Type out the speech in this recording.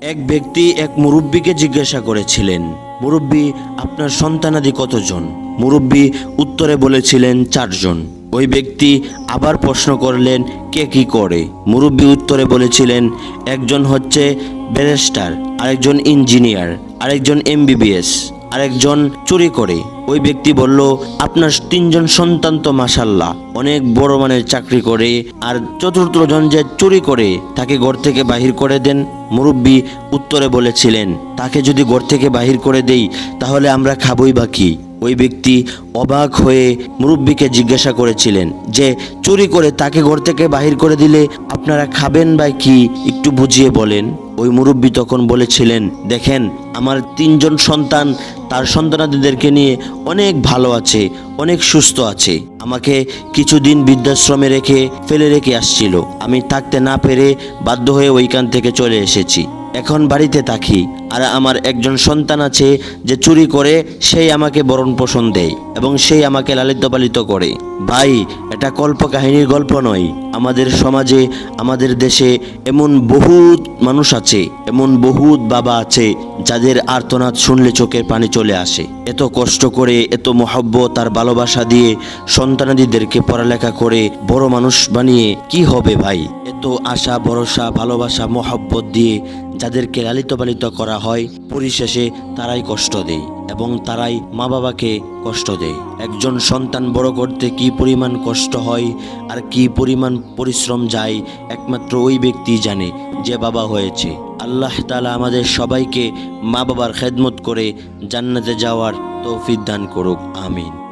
এক ব্যক্তি এক মুরব্বীকে জিজ্ঞাসা করেছিলেন, মুরব্বী, আপনার সন্তানাদি কতজন? মুরব্বী উত্তরে বলেছিলেন, চারজন। ওই ব্যক্তি আবার প্রশ্ন করলেন, কে কি করে? মুরব্বী উত্তরে বলেছিলেন, একজন হচ্ছে ব্যারিস্টার, আরেকজন ইঞ্জিনিয়ার, আরেকজন এমবিবিএস, আরেকজন চুরি করে। ওই ব্যক্তি বলল, আপনার তিনজন সন্তান তো মাসাল্লাহ অনেক বড় মানের চাকরি করে আর চতুর্থ জন যে চুরি করে, তাকে ঘর থেকে বাহির করে দেন। মুরব্বী উত্তরে বলেছিলেন, তাকে যদি ঘর থেকে বাহির করে দেই, তাহলে আমরা খাবই বা কি? ওই ব্যক্তি অবাক হয়ে মুরব্বীকে জিজ্ঞাসা করেছিলেন, যে চুরি করে তাকে ঘর থেকে বাহির করে দিলে আপনারা খাবেন বা কি? একটু বুঝিয়ে বলেন। ওই মুরব্বী তখন বলেছিলেন, দেখেন, আমার তিনজন সন্তান, তার সন্তানাদিদেরকে নিয়ে অনেক ভালো আছে, অনেক সুস্থ আছে। আমাকে কিছুদিন বৃদ্ধাশ্রমে রেখে, ফেলে রেখে আসছিল। আমি থাকতে না পেরে বাধ্য হয়ে ওইখান থেকে চলে এসেছি। এখন বাড়িতে থাকি, আর আমার একজন সন্তান আছে যে চুরি করে, সেই আমাকে বরণ পোষণ দেয় এবং সেই আমাকে লালিত পালিত করে। ভাই, এটা কল্প কাহিনীর গল্প নয়। আমাদের সমাজে, আমাদের দেশে এমন বহুত মানুষ আছে, এমন বহুত বাবা আছে যাদের আর্তনাদ শুনলে চোখের পানি চলে আসে। এত কষ্ট করে, এত মহব্বত আর ভালোবাসা দিয়ে সন্তানাদিদেরকে পড়ালেখা করে বড় মানুষ বানিয়ে কি হবে ভাই? এত আশা, ভরসা, ভালোবাসা, মহব্বত দিয়ে যাদেরকে লালিত পালিত করা হয়, পরিশেষে তারাই কষ্ট দেয়। এবং তারাই মা বাবাকে কষ্ট দেয়। একজন সন্তান বড় করতে কি পরিমাণ কষ্ট হয় আর কি পরিমাণ পরিশ্রম যায়, একমাত্র ওই ব্যক্তি জানে যে বাবা হয়েছে। আল্লাহ তালা আমাদের সবাইকে মা বাবার খেদমত করে জান্নাতে যাওয়ার তৌফিক দান করুক, আমিন।